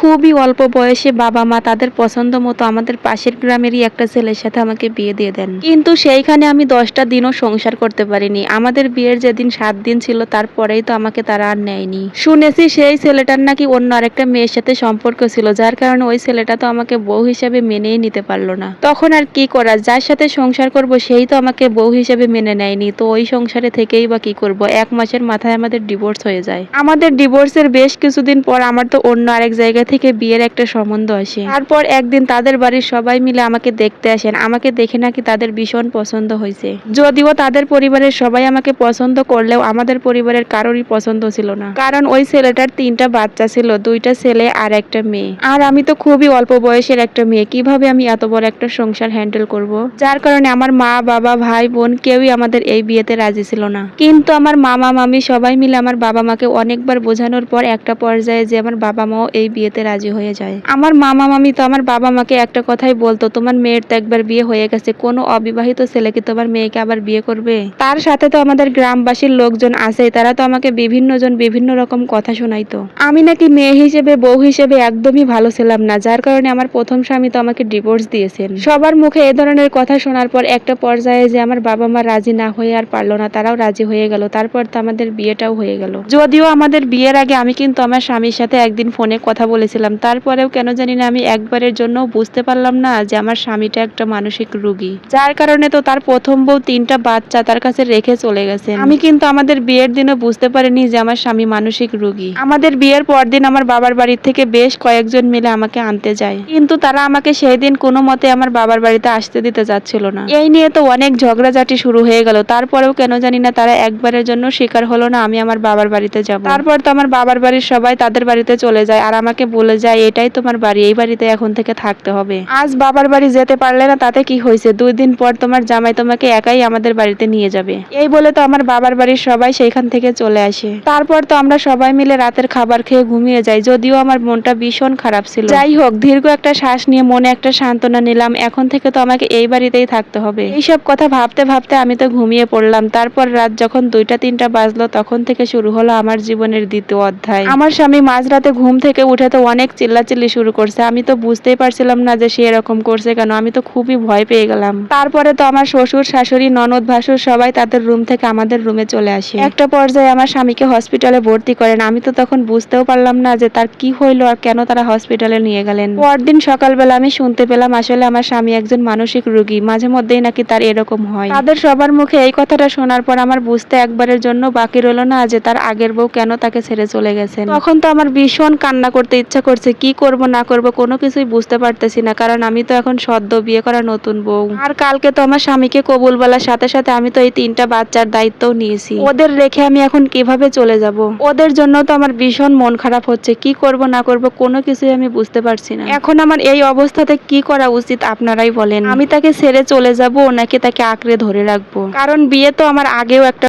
খুবই অল্প বয়সে বাবা মা তাদের পছন্দ মতো আমাদের পাশের গ্রামেরই একটা ছেলের সাথে আমাকে বিয়ে দিয়ে দেন। কিন্তু সেইখানে আমি দশটা দিনও সংসার করতে পারিনি। আমাদের বিয়ের যেদিন সাত দিন ছিল, তারপরেই তো আমাকে তারা আর নেয়নি। শুনেছি সেই ছেলেটার নাকি অন্য আরেকটা মেয়ের সাথে সম্পর্ক ছিল, যার কারণে ওই ছেলেটা তো আমাকে বউ হিসেবে মেনেই নিতে পারল না। তখন আর কি করা, যার সাথে সংসার করব সেই তো আমাকে বউ হিসেবে মেনে নেয়নি। তো ওই সংসারে থেকেই বা কি করব? এক মাসের মাথায় আমাদের ডিভোর্স হয়ে যায়। আমাদের ডিভোর্সের বেশ কিছুদিন পর আমার তো অন্য আরেক জায়গা থেকে বিয়ের একটা সম্বন্ধ আসে। তারপর একদিন তাদের বাড়ির সবাই মিলে আমাকে দেখতে আসেন। আমাকে দেখে নাকি তাদের ভীষণ পছন্দ হয়েছে। যদিও তাদের পরিবারের সবাই আমাকে পছন্দ করলেও আমাদের পরিবারের কারোরই পছন্দ ছিল না। কারণ ওই ছেলেটার তিনটা বাচ্চা ছিল, দুইটা ছেলে আর একটা মেয়ে। আর আমি তো খুবই অল্প বয়সের একটা মেয়ে, কীভাবে আমি এত বড় একটা সংসার হ্যান্ডেল করব? যার কারণে আমার মা, বাবা, ভাই, বোন কেউই আমাদের এই বিয়েতে রাজি ছিল না। কিন্তু আমার মামা, মামি সবাই মিলে আমার বাবা মাকে অনেকবার বোঝানোর পর একটা পর্যায়ে যে আমার বাবা মাও এই বিয়েতে রাজি হয়ে যায়। আমার মামা মামি তো আমার বাবা মাকে একটা কথাই বলতো, তোমার মেয়ের তো একবার বিয়ে হয়ে গেছে, কোনো অবিবাহিত ছেলে কি তোমার মেয়েকে আবার বিয়ে করবে? তার সাথে তো আমাদের গ্রামবাসীর লোকজন আছে তারা তো আমাকে বিভিন্ন জন বিভিন্ন রকম কথা শোনাইতো। আমি নাকি মেয়ে হিসেবে, বউ হিসেবে একদমই ভালো ছিলাম না, যার কারণে আমার প্রথম স্বামী তো আমাকে ডিভোর্স দিয়েছেন। সবার মুখে এ ধরনের কথা শোনার পর একটা পর্যায়ে যে আমার বাবা মা রাজি না হয়ে আর পারল না, তারাও রাজি হয়ে গেল, তারপর তো আমাদের বিয়েটাও হয়ে গেল। যদিও আমাদের বিয়ের আগে আমি কিন্তু আমার স্বামীর সাথে একদিন ফোনে কথা বলেছিলাম, তারপরেও কেন জানি না আমি একবারের জন্য বুঝতে পারলাম না যে আমার স্বামীটা একটা মানসিক রুগী। যার কারণে তো তার প্রথম বউ তিনটা বাচ্চা তার কাছে রেখে চলে গেছেন। আমি কিন্তু আমাদের বিয়ের দিনও বুঝতে পারিনি যে আমার স্বামী মানসিক রুগী। আমাদের বিয়ের পরদিন আমার বাবার বাড়ি থেকে বেশ কয়েকজন মিলে আমাকে আনতে যায়। কিন্তু তারা আমাকে সেই দিন কোনো মতে আমার বাবার বাড়িতে আসতে দিতে যাচ্ছিল না। এই নিয়ে তো অনেক ঝগড়াঝাটি শুরু হয়ে গেল। তারপরেও কেন জানি না তারা একবারের জন্য স্বীকার হলো না আমি আমার বাবার বাড়িতে যাব। তারপর তো আমার বাবার বাড়ির সবাই তাদের বাড়িতে চলে যায় আর আমাকে বলে যায়, এটাই তোমার বাড়ি, এই বাড়িতে এখন থেকে থাকতে হবে। আজ বাবার বাড়ি যেতে পারলে না, তাতে কি হয়েছে? দুই দিন পর তোমার জামাই তোমাকে একাই আমাদের বাড়িতে নিয়ে যাবে। এই বলে তো আমার বাবার বাড়ির সবাই সেইখান থেকে চলে আসে। তারপর তো আমরা সবাই মিলে রাতের খাবার খেয়ে ঘুমিয়ে যাই, যদিও আমার মনটা ভীষণ খারাপ ছিল। যাই হোক, দীর্ঘ একটা শ্বাস নিয়ে মনে একটা সান্ত্বনা নিলাম, এখন থেকে তো আমাকে এই বাড়িতেই থাকতে হবে। এইসব কথা ভাবতে ভাবতে আমি তো ঘুমিয়ে পড়লাম। তারপর রাত যখন দুইটা, তিনটা বাজলো, তখন থেকে শুরু হলো আমার জীবনের দ্বিতীয় অধ্যায়। আমার স্বামী মাঝরাতে ঘুম থেকে উঠে তো অনেক চিল্লাচিল্লি শুরু করছে। আমি তো বুঝতেই পারছিলাম না যে সে এরকম করছে কেন। আমি তো খুবই ভয় পেয়ে গেলাম। তারপরে তো আমার শ্বশুর, শাশুড়ি, ননদ, ভাসুর সবাই তাদের রুম থেকে আমাদের রুমে চলে আসে। একটা পর্যায়ে আমার স্বামীকে হসপিটালে ভর্তি করেন। আমি তো তখন বুঝতেও পারলাম না যে তার কি হইল আর কেন তারা হসপিটালে নিয়ে গেলেন। পরদিন সকালবেলা আমি শুনতে পেলাম আসলে আমার স্বামী একজন মানসিক রোগী। মাঝে মধ্যেই নাকি তার এরকম হয়। তাদের সবার মুখে এই কথাটা শোনার পর আমার বুঝতে একবারের জন্য বাকি রইল না যে তার আগের বউ কেন তাকে ছেড়ে চলে গেছেন। তখন তো আমার ভীষণ কান্না করতে ইচ্ছা করছে কি করব, না করব, কোনো কিছুই বুঝতে পারতেছি না। কারণ আমি তো এখন সদ্য বিয়ে করা নতুন বউ। আর কালকে তো আমার স্বামীকে কবুল বলার সাথে সাথে আমি তো এই তিনটা বাচ্চার দায়িত্বও নিয়েছি। ওদের রেখে আমি এখন কীভাবে চলে যাব? ওদের জন্য তো আমার ভীষণ মন খারাপ হচ্ছে। কি করব, না করব, কোনো কিছুই আমি বুঝতে পারছি না। এখন আমার এই অবস্থাতে কি করা উচিত আপনারাই বলেন। আমি তাকে ছেড়ে চলে যাব, নাকি তাকে আঁকড়ে ধরে রাখব? কারণ বিয়ে তো আমার আগেও একটা